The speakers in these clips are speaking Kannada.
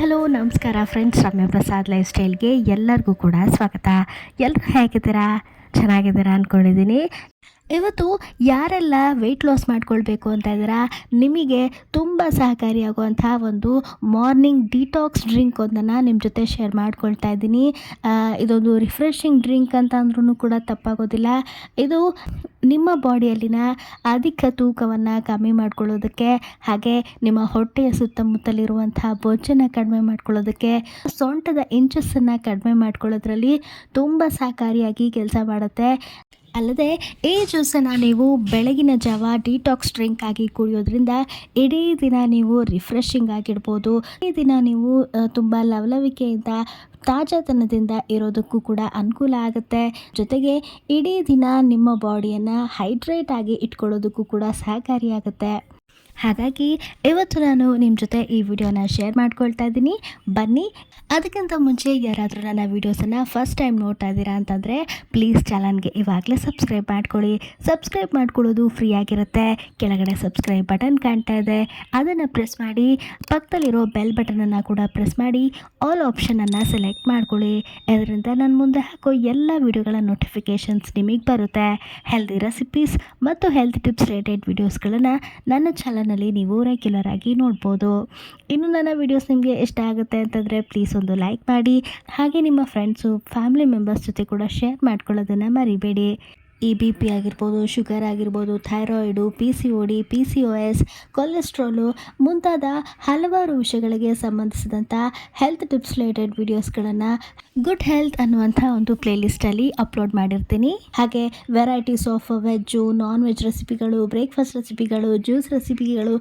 ಹಲೋ ನಮಸ್ಕಾರ ಫ್ರೆಂಡ್ಸ್ ರಮ್ಯ ಪ್ರಸಾದ್ ಲೈಫ್ ಸ್ಟೈಲ್ಗೆ ಎಲ್ಲರಿಗೂ ಕೂಡ ಸ್ವಾಗತ. ಎಲ್ಲರೂ ಹೇಗಿದ್ದೀರಾ? ಚೆನ್ನಾಗಿದ್ದೀರಾ ಅಂದ್ಕೊಂಡಿದ್ದೀನಿ ಇವತ್ತು ಯಾರೆಲ್ಲ ವೆಯ್ಟ್ ಲಾಸ್ ಮಾಡ್ಕೊಳ್ಬೇಕು ಅಂತ ಇದ್ದೀರಾ? ನಿಮಗೆ ತುಂಬ ಸಹಕಾರಿಯಾಗುವಂಥ ಒಂದು ಮಾರ್ನಿಂಗ್ ಡಿಟಾಕ್ಸ್ ಡ್ರಿಂಕ್ ಒಂದನ್ನು ನಿಮ್ಮ ಜೊತೆ ಶೇರ್ ಮಾಡ್ಕೊಳ್ತಾ ಇದ್ದೀನಿ. ಇದೊಂದು ರಿಫ್ರೆಶಿಂಗ್ ಡ್ರಿಂಕ್ ಅಂತ ಅಂದ್ರೂ ಕೂಡ ತಪ್ಪಾಗೋದಿಲ್ಲ. ಇದು ನಿಮ್ಮ ಬಾಡಿಯಲ್ಲಿನ ಅಧಿಕ ತೂಕವನ್ನು ಕಮ್ಮಿ ಮಾಡ್ಕೊಳ್ಳೋದಕ್ಕೆ ಹಾಗೆ ನಿಮ್ಮ ಹೊಟ್ಟೆಯ ಸುತ್ತಮುತ್ತಲಿರುವಂಥ ಬೊಜ್ಜನ್ನು ಕಡಿಮೆ ಮಾಡ್ಕೊಳ್ಳೋದಕ್ಕೆ ಸೊಂಟದ ಇಂಚಸ್ಸನ್ನು ಕಡಿಮೆ ಮಾಡ್ಕೊಳ್ಳೋದ್ರಲ್ಲಿ ತುಂಬ ಸಹಕಾರಿಯಾಗಿ ಕೆಲಸ ಮಾಡುತ್ತೆ. ಅಲ್ಲದೆ, ಈ ಜ್ಯೂಸನ್ನು ನೀವು ಬೆಳಗಿನ ಜಾವ ಡಿಟಾಕ್ಸ್ ಡ್ರಿಂಕ್ ಆಗಿ ಕುಡಿಯೋದ್ರಿಂದ ಇಡೀ ದಿನ ನೀವು ರಿಫ್ರೆಶಿಂಗ್ ಆಗಿರ್ಬೋದು. ಈ ದಿನ ನೀವು ತುಂಬ ಲವಲವಿಕೆಯಿಂದ, ತಾಜಾತನದಿಂದ ಇರೋದಕ್ಕೂ ಕೂಡ ಅನುಕೂಲ ಆಗುತ್ತೆ. ಜೊತೆಗೆ, ಇಡೀ ದಿನ ನಿಮ್ಮ ಬಾಡಿಯನ್ನು ಹೈಡ್ರೇಟ್ ಆಗಿ ಇಟ್ಕೊಳ್ಳೋದಕ್ಕೂ ಕೂಡ ಸಹಕಾರಿಯಾಗುತ್ತೆ. ಹಾಗಾಗಿ ಇವತ್ತು ನಾನು ನಿಮ್ಮ ಜೊತೆ ಈ ವಿಡಿಯೋನ ಶೇರ್ ಮಾಡ್ಕೊಳ್ತಾ ಇದ್ದೀನಿ. ಬನ್ನಿ. ಅದಕ್ಕಿಂತ ಮುಂಚೆ ಯಾರಾದರೂ ನನ್ನ ವೀಡಿಯೋಸನ್ನು ಫಸ್ಟ್ ಟೈಮ್ ನೋಡ್ತಾ ಇದ್ದೀರಾ ಅಂತಂದರೆ ಪ್ಲೀಸ್ ಚಾನಲ್ಗೆ ಇವಾಗಲೇ ಸಬ್ಸ್ಕ್ರೈಬ್ ಮಾಡ್ಕೊಳ್ಳಿ. ಸಬ್ಸ್ಕ್ರೈಬ್ ಮಾಡ್ಕೊಳ್ಳೋದು ಫ್ರೀ ಆಗಿರುತ್ತೆ. ಕೆಳಗಡೆ ಸಬ್ಸ್ಕ್ರೈಬ್ ಬಟನ್ ಕಾಣ್ತಾ ಇದೆ. ಅದನ್ನು ಪ್ರೆಸ್ ಮಾಡಿ, ಪಕ್ಕದಲ್ಲಿರೋ ಬೆಲ್ ಬಟನನ್ನು ಕೂಡ ಪ್ರೆಸ್ ಮಾಡಿ ಆಲ್ ಆಪ್ಷನನ್ನು ಸೆಲೆಕ್ಟ್ ಮಾಡ್ಕೊಳ್ಳಿ. ಇದರಿಂದ ನಾನು ಮುಂದೆ ಹಾಕೋ ಎಲ್ಲ ವಿಡಿಯೋಗಳ ನೋಟಿಫಿಕೇಷನ್ಸ್ ನಿಮಗೆ ಬರುತ್ತೆ. ಹೆಲ್ದಿ ರೆಸಿಪೀಸ್ ಮತ್ತು ಹೆಲ್ತ್ ಟಿಪ್ಸ್ ರಿಲೇಟೆಡ್ ವೀಡಿಯೋಸ್ಗಳನ್ನು ನನ್ನ ಚಾನಲ್ನಲ್ಲಿ ನೀವು ರೆಗ್ಯುಲರ್ ಆಗಿ ನೋಡ್ಬೋದು. ಇನ್ನು ನನ್ನ ವೀಡಿಯೋಸ್ ನಿಮಗೆ ಇಷ್ಟ ಆಗುತ್ತೆ ಅಂತಂದರೆ ಪ್ಲೀಸ್ ಒಂದು ಲೈಕ್ ಮಾಡಿ, ಹಾಗೆ ನಿಮ್ಮ ಫ್ರೆಂಡ್ಸು ಫ್ಯಾಮಿಲಿ ಮೆಂಬರ್ಸ್ ಜೊತೆ ಕೂಡ ಶೇರ್ ಮಾಡ್ಕೊಳ್ಳೋದನ್ನು ಮರಿಬೇಡಿ. ಈ ಬಿ ಪಿ ಆಗಿರ್ಬೋದು, ಶುಗರ್ ಆಗಿರ್ಬೋದು, thyroid P C O D P C O S cholesterol ಮುಂತಾದ ಹಲವಾರು ವಿಷಯಗಳಿಗೆ ಸಂಬಂಧಿಸಿದಂಥ ಹೆಲ್ತ್ ಟಿಪ್ಸ್ ರಿಲೇಟೆಡ್ ವಿಡಿಯೋಸ್ಗಳನ್ನು ಗುಡ್ ಹೆಲ್ತ್ ಅನ್ನುವಂಥ ಒಂದು ಪ್ಲೇಲಿಸ್ಟಲ್ಲಿ ಅಪ್ಲೋಡ್ ಮಾಡಿರ್ತೀನಿ. ಹಾಗೆ varieties of veg non veg ರೆಸಿಪಿಗಳು breakfast ರೆಸಿಪಿಗಳು ಜ್ಯೂಸ್ ರೆಸಿಪಿಗಳು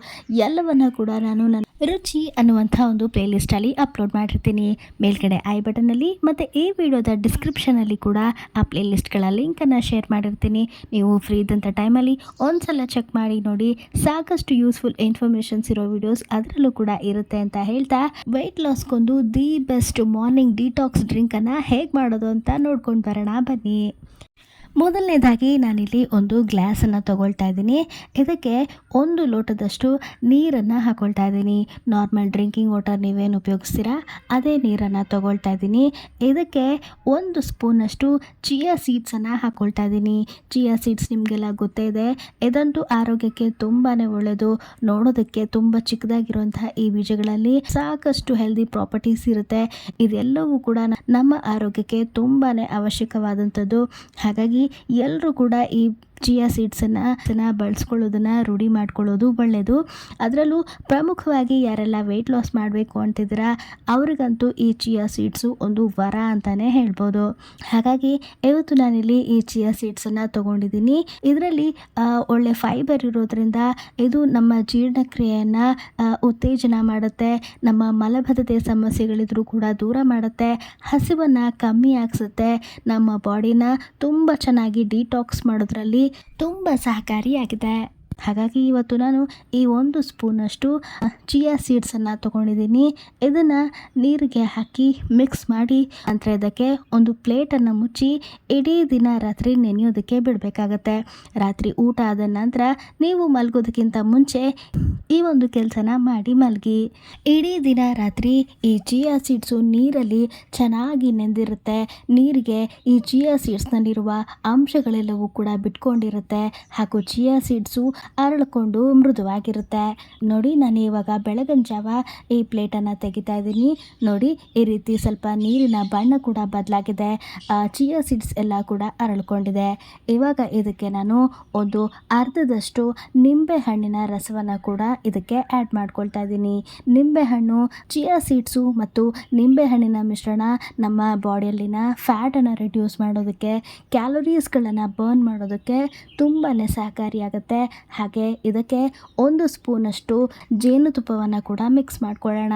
ಎಲ್ಲವನ್ನು ಕೂಡ ನಾನು ನನ್ನ ರುಚಿ ಅನ್ನುವಂಥ ಒಂದು ಪ್ಲೇಲಿಸ್ಟಲ್ಲಿ ಅಪ್ಲೋಡ್ ಮಾಡಿರ್ತೀನಿ. ಮೇಲ್ಗಡೆ ಐ ಬಟನಲ್ಲಿ ಮತ್ತು ಈ ವಿಡಿಯೋದ ಡಿಸ್ಕ್ರಿಪ್ಷನಲ್ಲಿ ಕೂಡ ಆ ಪ್ಲೇಲಿಸ್ಟ್ಗಳ ಲಿಂಕನ್ನು ಶೇರ್ ಮಾಡಿರ್ತೀನಿ. ನೀವು ಫ್ರೀ ಇದ್ದಂಥ ಟೈಮಲ್ಲಿ ಒಂದ್ಸಲ ಚೆಕ್ ಮಾಡಿ ನೋಡಿ. ಸಾಕಷ್ಟು ಯೂಸ್ಫುಲ್ ಇನ್ಫಾರ್ಮೇಷನ್ಸ್ ಇರೋ ವಿಡಿಯೋಸ್ ಅದರಲ್ಲೂ ಕೂಡ ಇರುತ್ತೆ ಅಂತ ಹೇಳ್ತಾ ವೆಯ್ಟ್ ಲಾಸ್ಗೊಂದು ದಿ ಬೆಸ್ಟ್ ಮಾರ್ನಿಂಗ್ ಡಿಟಾಕ್ಸ್ ಡ್ರಿಂಕನ್ನು ಹೇಗೆ ಮಾಡೋದು ಅಂತ ನೋಡ್ಕೊಂಡು ಬರೋಣ ಬನ್ನಿ. ಮೊದಲನೇದಾಗಿ ನಾನಿಲ್ಲಿ ಒಂದು ಗ್ಲಾಸನ್ನು ತಗೊಳ್ತಾ ಇದ್ದೀನಿ. ಇದಕ್ಕೆ ಒಂದು ಲೋಟದಷ್ಟು ನೀರನ್ನು ಹಾಕೊಳ್ತಾ ಇದ್ದೀನಿ. ನಾರ್ಮಲ್ ಡ್ರಿಂಕಿಂಗ್ ವಾಟರ್ ನೀವೇನು ಉಪಯೋಗಿಸ್ತೀರಾ, ಅದೇ ನೀರನ್ನು ತಗೊಳ್ತಾ ಇದ್ದೀನಿ. ಇದಕ್ಕೆ ಒಂದು ಸ್ಪೂನಷ್ಟು ಚಿಯಾ ಸೀಡ್ಸನ್ನು ಹಾಕ್ಕೊಳ್ತಾ ಇದ್ದೀನಿ. ಚಿಯಾ ಸೀಡ್ಸ್ ನಿಮಗೆಲ್ಲ ಗೊತ್ತೇ ಇದೆ, ಇದಂತೂ ಆರೋಗ್ಯಕ್ಕೆ ತುಂಬಾ ಒಳ್ಳೆಯದು ನೋಡೋದಕ್ಕೆ ತುಂಬ ಚಿಕ್ಕದಾಗಿರುವಂತಹ ಈ ಬೀಜಗಳಲ್ಲಿ ಸಾಕಷ್ಟು ಹೆಲ್ದಿ ಪ್ರಾಪರ್ಟೀಸ್ ಇರುತ್ತೆ. ಇದೆಲ್ಲವೂ ಕೂಡ ನಮ್ಮ ಆರೋಗ್ಯಕ್ಕೆ ತುಂಬಾ ಅವಶ್ಯಕವಾದಂಥದ್ದು. ಹಾಗಾಗಿ ಎಲ್ಲರೂ ಕೂಡ ಈ ಚಿಯಾ ಸೀಡ್ಸನ್ನು ಚೆನ್ನಾಗಿ ಬಳಸ್ಕೊಳ್ಳೋದನ್ನು ರೂಢಿ ಮಾಡ್ಕೊಳ್ಳೋದು ಒಳ್ಳೆಯದು ಅದರಲ್ಲೂ ಪ್ರಮುಖವಾಗಿ ಯಾರೆಲ್ಲ ವೆಯ್ಟ್ ಲಾಸ್ ಮಾಡಬೇಕು ಅಂತಿದ್ದೀರಾ, ಅವ್ರಿಗಂತೂ ಈ ಚಿಯಾ ಸೀಡ್ಸು ಒಂದು ವರ ಅಂತಲೇ ಹೇಳ್ಬೋದು. ಹಾಗಾಗಿ ಇವತ್ತು ನಾನಿಲ್ಲಿ ಈ ಚಿಯಾ ಸೀಡ್ಸನ್ನು ತೊಗೊಂಡಿದ್ದೀನಿ. ಇದರಲ್ಲಿ ಒಳ್ಳೆ ಫೈಬರ್ ಇರೋದ್ರಿಂದ ಇದು ನಮ್ಮ ಜೀರ್ಣಕ್ರಿಯೆಯನ್ನು ಉತ್ತೇಜನ ಮಾಡುತ್ತೆ. ನಮ್ಮ ಮಲಬದ್ಧತೆ ಸಮಸ್ಯೆಗಳಿದ್ರೂ ಕೂಡ ದೂರ ಮಾಡುತ್ತೆ. ಹಸಿವನ್ನು ಕಮ್ಮಿ ಆಗಿಸುತ್ತೆ. ನಮ್ಮ ಬಾಡಿನ ತುಂಬ ಚೆನ್ನಾಗಿ ಡಿಟಾಕ್ಸ್ ಮಾಡೋದ್ರಲ್ಲಿ ತುಂಬ ಸಹಕಾರಿಯಾಗಿದೆ ಹಾಗಾಗಿ ಇವತ್ತು ನಾನು ಈ ಒಂದು ಸ್ಪೂನಷ್ಟು ಚಿಯಾ ಸೀಡ್ಸನ್ನು ತೊಗೊಂಡಿದ್ದೀನಿ. ಇದನ್ನು ನೀರಿಗೆ ಹಾಕಿ ಮಿಕ್ಸ್ ಮಾಡಿ, ನಂತರ ಇದಕ್ಕೆ ಒಂದು ಪ್ಲೇಟನ್ನು ಮುಚ್ಚಿ ಇಡೀ ದಿನ ರಾತ್ರಿ ನೆನೆಯೋದಕ್ಕೆ ಬಿಡಬೇಕಾಗತ್ತೆ. ರಾತ್ರಿ ಊಟ ಆದ ನಂತರ ನೀವು ಮಲಗೋದಕ್ಕಿಂತ ಮುಂಚೆ ಈ ಒಂದು ಕೆಲಸನ ಮಾಡಿ ಮಲಗಿ. ಇಡೀ ದಿನ ರಾತ್ರಿ ಈ ಚಿಯಾ ಸೀಡ್ಸು ನೀರಲ್ಲಿ ಚೆನ್ನಾಗಿ ನೆಂದಿರುತ್ತೆ. ನೀರಿಗೆ ಈ ಚಿಯಾ ಸೀಡ್ಸ್ನಲ್ಲಿರುವ ಅಂಶಗಳೆಲ್ಲವೂ ಕೂಡ ಬಿಟ್ಕೊಂಡಿರುತ್ತೆ. ಹಾಗೂ ಚಿಯಾ ಸೀಡ್ಸು ಅರಳಿಕೊಂಡು ಮೃದುವಾಗಿರುತ್ತೆ. ನೋಡಿ ನಾನು ಇವಾಗ ಬೆಳಗಿನ ಜಾವ ಈ ಪ್ಲೇಟನ್ನು ತೆಗಿತಾ ಇದ್ದೀನಿ. ನೋಡಿ ಈ ರೀತಿ ಸ್ವಲ್ಪ ನೀರಿನ ಬಣ್ಣ ಕೂಡ ಬದಲಾಗಿದೆ. ಚಿಯಾ ಸೀಡ್ಸ್ ಎಲ್ಲ ಕೂಡ ಅರಳ್ಕೊಂಡಿದೆ. ಇವಾಗ ಇದಕ್ಕೆ ನಾನು ಒಂದು ಅರ್ಧದಷ್ಟು ನಿಂಬೆ ಹಣ್ಣಿನ ರಸವನ್ನು ಕೂಡ ಇದಕ್ಕೆ ಆ್ಯಡ್ ಮಾಡ್ಕೊಳ್ತಾ ಇದ್ದೀನಿ. ನಿಂಬೆಹಣ್ಣು ಚಿಯಾ ಸೀಡ್ಸು ಮತ್ತು ನಿಂಬೆಹಣ್ಣಿನ ಮಿಶ್ರಣ ನಮ್ಮ ಬಾಡಿಯಲ್ಲಿನ ಫ್ಯಾಟನ್ನು ರಿಡ್ಯೂಸ್ ಮಾಡೋದಕ್ಕೆ ಕ್ಯಾಲೋರೀಸ್ಗಳನ್ನು ಬರ್ನ್ ಮಾಡೋದಕ್ಕೆ ತುಂಬಾ ಸಹಕಾರಿಯಾಗುತ್ತೆ. ಹಾಗೆ ಇದಕ್ಕೆ ಒಂದು ಸ್ಪೂನಷ್ಟು ಜೇನುತುಪ್ಪವನ್ನು ಕೂಡ ಮಿಕ್ಸ್ ಮಾಡ್ಕೊಳ್ಳೋಣ.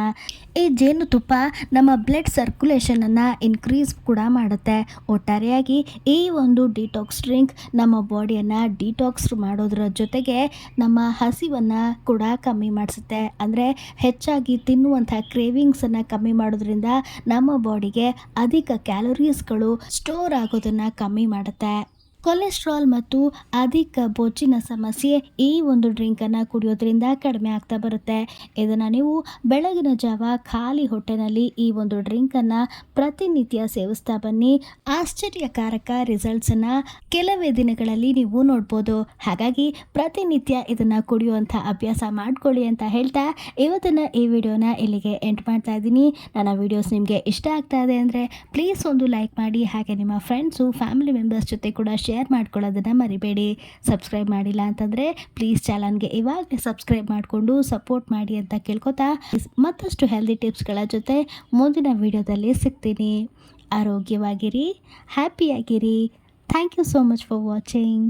ಈ ಜೇನುತುಪ್ಪ ನಮ್ಮ ಬ್ಲಡ್ ಸರ್ಕ್ಯುಲೇಷನನ್ನು ಇನ್ಕ್ರೀಸ್ ಕೂಡ ಮಾಡುತ್ತೆ. ಒಟ್ಟಾರೆಯಾಗಿ ಈ ಒಂದು ಡಿಟಾಕ್ಸ್ ಡ್ರಿಂಕ್ ನಮ್ಮ ಬಾಡಿಯನ್ನು ಡಿಟಾಕ್ಸ್ ಮಾಡೋದ್ರ ಜೊತೆಗೆ ನಮ್ಮ ಹಸಿವನ್ನು ಕೂಡ ಕಮ್ಮಿ ಮಾಡಿಸುತ್ತೆ. ಅಂದರೆ ಹೆಚ್ಚಾಗಿ ತಿನ್ನುವಂಥ ಕ್ರೇವಿಂಗ್ಸನ್ನು ಕಮ್ಮಿ ಮಾಡೋದ್ರಿಂದ ನಮ್ಮ ಬಾಡಿಗೆ ಅಧಿಕ ಕ್ಯಾಲೋರೀಸ್ಗಳು ಸ್ಟೋರ್ ಆಗೋದನ್ನು ಕಮ್ಮಿ ಮಾಡುತ್ತೆ. ಕೊಲೆಸ್ಟ್ರಾಲ್ ಮತ್ತು ಅಧಿಕ ಬೊಜ್ಜಿನ ಸಮಸ್ಯೆ ಈ ಒಂದು ಡ್ರಿಂಕನ್ನು ಕುಡಿಯೋದ್ರಿಂದ ಕಡಿಮೆ ಆಗ್ತಾ ಬರುತ್ತೆ. ಇದನ್ನು ನೀವು ಬೆಳಗಿನ ಜಾವ ಖಾಲಿ ಹೊಟ್ಟೆನಲ್ಲಿ ಈ ಒಂದು ಡ್ರಿಂಕನ್ನು ಪ್ರತಿನಿತ್ಯ ಸೇವಿಸ್ತಾ ಬನ್ನಿ. ಆಶ್ಚರ್ಯಕಾರಕ ರಿಸಲ್ಟ್ಸನ್ನು ಕೆಲವೇ ದಿನಗಳಲ್ಲಿ ನೀವು ನೋಡ್ಬೋದು. ಹಾಗಾಗಿ ಪ್ರತಿನಿತ್ಯ ಇದನ್ನು ಕುಡಿಯುವಂಥ ಅಭ್ಯಾಸ ಮಾಡಿಕೊಳ್ಳಿ ಅಂತ ಹೇಳ್ತಾ ಇವತ್ತಿನ ಈ ವಿಡಿಯೋನ ಇಲ್ಲಿಗೆ ಎಂಡ್ ಮಾಡ್ತಾ ಇದ್ದೀನಿ. ನನ್ನ ವಿಡಿಯೋಸ್ ನಿಮಗೆ ಇಷ್ಟ ಆಗ್ತಾ ಇದೆ ಅಂದರೆ ಪ್ಲೀಸ್ ಒಂದು ಲೈಕ್ ಮಾಡಿ ಹಾಗೆ ನಿಮ್ಮ ಫ್ರೆಂಡ್ಸು, ಫ್ಯಾಮಿಲಿ ಮೆಂಬರ್ಸ್ ಜೊತೆ ಕೂಡ ಶೇರ್ ಮಾಡ್ಕೊಳ್ಳೋದನ್ನು ಮರಿಬೇಡಿ. ಸಬ್ಸ್ಕ್ರೈಬ್ ಮಾಡಿಲ್ಲ ಅಂತಂದರೆ ಪ್ಲೀಸ್ ಚಾನಲ್ಗೆ ಇವಾಗಲೇ ಸಬ್ಸ್ಕ್ರೈಬ್ ಮಾಡಿಕೊಂಡು ಸಪೋರ್ಟ್ ಮಾಡಿ ಅಂತ ಕೇಳ್ಕೊತಾ. ಮತ್ತಷ್ಟು ಹೆಲ್ದಿ ಟಿಪ್ಸ್ಗಳ ಜೊತೆ ಮುಂದಿನ ವಿಡಿಯೋದಲ್ಲಿ ಸಿಗ್ತೀನಿ. ಆರೋಗ್ಯವಾಗಿರಿ ಹ್ಯಾಪಿಯಾಗಿರಿ thank you so much for watching